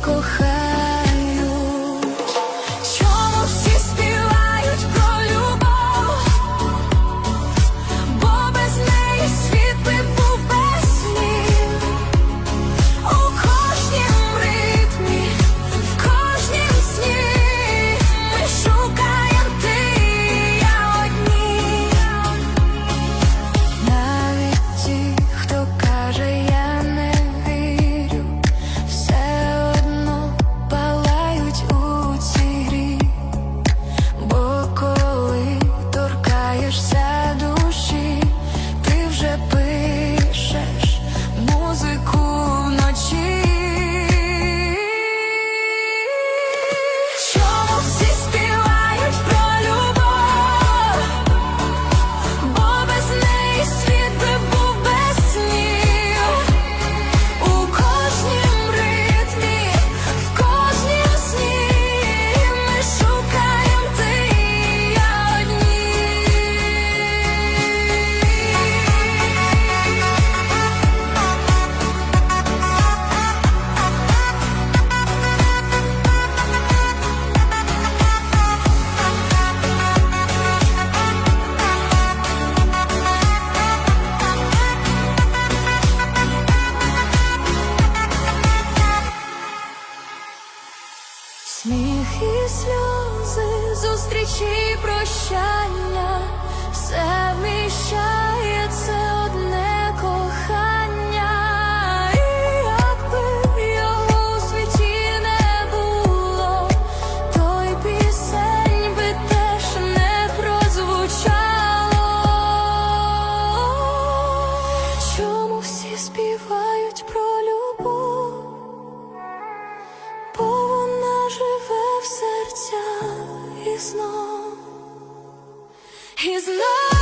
кохаю. Сміх і сльози зустрічі прощання. future is long. His love.